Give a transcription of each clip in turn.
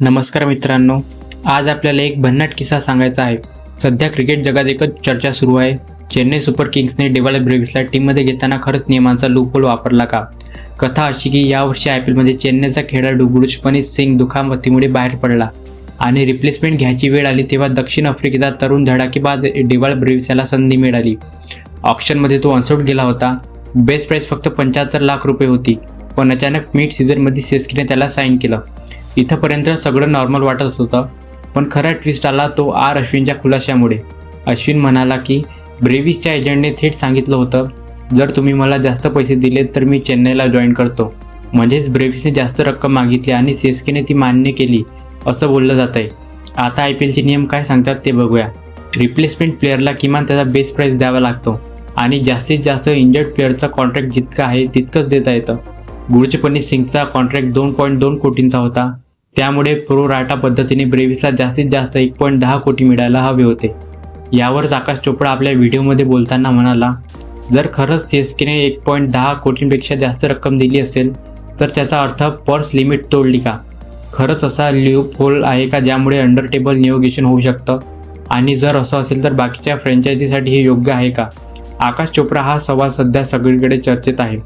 नमस्कार मित्रांनो आज आपल्याला एक भन्नाट किस्सा सांगायचा आहे. सध्या क्रिकेट जगात एकच चर्चा सुरू आहे. चेन्नई सुपर किंग्सने डेव्हलप ब्रेव्हिसला टीममध्ये घेताना खरंच नियमांचा लूपोल वापरला का? कथा अशी की यावर्षी आय पी एलमध्ये चेन्नईचा खेळाडू गुरुजपणी सिंग दुखापतीमुळे बाहेर पडला आणि रिप्लेसमेंट घ्यायची वेळ आली तेव्हा दक्षिण आफ्रिकेचा तरुण धडाकेबाज डेवाल ब्रेव्हिस याला संधी मिळाली. ऑप्शनमध्ये तो अनसोड गेला होता. बेस्ट प्राईस फक्त पंच्याहत्तर लाख रुपये होती. पण अचानक मिड सीझनमध्ये सेस्कीने त्याला साईन केलं. इथंपर्यंत सगळं नॉर्मल वाटत होतं. पण खरा ट्विस्ट आला तो आर अश्विनच्या खुलाशामुळे अश्विन म्हणाला की ब्रेव्हिसच्या एजंटने थेट सांगितलं होतं जर तुम्ही मला जास्त पैसे दिले तर मी चेन्नईला जॉईन करतो. म्हणजेच ब्रेव्हिसने जास्त रक्कम मागितली आणि सी ती मान्य केली असं बोललं जात आहे आता आय पी एलचे नियम काय सांगतात ते बघूया. रिप्लेसमेंट प्लेअरला किमान त्याचा बेस प्राईस द्यावा लागतो. आणि जास्तीत जास्त इंजर्ड प्लेअरचा कॉन्ट्रॅक्ट जितका आहे तितकंच देता येतं. गुरुचपणी सिंगचा कॉन्ट्रॅक्ट दोन पॉईंट दोन कोटींचा होता. त्यामुळे प्रो राटा पद्धतीने ब्रेव्हिसला जास्तीत जास्त एक पॉईंट दहा कोटी मिळायला हवे होते. यावरच आकाश चोपडा आपल्या व्हिडिओमध्ये बोलताना म्हणाला जर खरंच सीएसकेने एस केने एक पॉईंट दहा कोटींपेक्षा जास्त रक्कम दिली असेल तर त्याचा अर्थ पर्स लिमिट तोडली का? खरंच असा लिप होल आहे का ज्यामुळे अंडर टेबल नियोगेशन होऊ शकतं? आणि जर असं असेल तर बाकीच्या फ्रँचायझीसाठी हे योग्य आहे का? आकाश चोप्रा हा सवाल सध्या सगळीकडे चर्चेत आहे.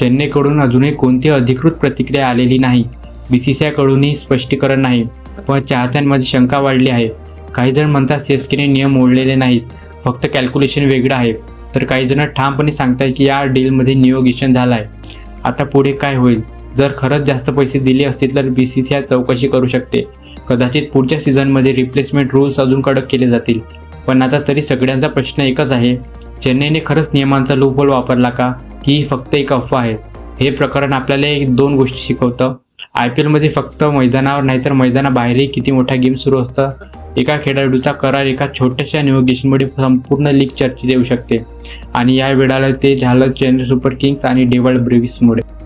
चेन्नईकडून अजूनही कोणती अधिकृत प्रतिक्रिया आलेली नाही. बी सी सी आयकडूनही स्पष्टीकरण नाही पण चाहत्यांमध्ये शंका वाढली आहे. काही जण म्हणतात सी एस केने नियम मोडलेले नाहीत. फक्त कॅल्क्युलेशन वेगळं आहे. तर काही जण ठामपणे सांगतात की या डीलमध्ये नियोगेशन झालं आहे आता पुढे काय होईल? जर खरंच जास्त पैसे दिले असतील तर बी सी सी आय चौकशी करू शकते. कदाचित पुढच्या सीझनमध्ये रिप्लेसमेंट रूल्स अजून कडक केले जातील. पण आता तरी सगळ्यांचा प्रश्न एकच आहे. चेन्नईने खरंच नियमांचा लूपहोल वापरला का? ही फक्त एक अफवा आहे. हे प्रकरण आपल्याला एक दोन गोष्टी शिकवतं. आय पी एलमध्ये फक्त मैदानावर नाही तर मैदानाबाहेरही किती मोठा गेम सुरू असतं. एका खेळाडूचा करार एका छोट्याशा नियोगेशनमुळे संपूर्ण लीग चर्चेत येऊ शकते. आणि या वेळाला ते झालं चेन्नई सुपर किंग्स आणि डेवल ब्रेव्हिसमुळे.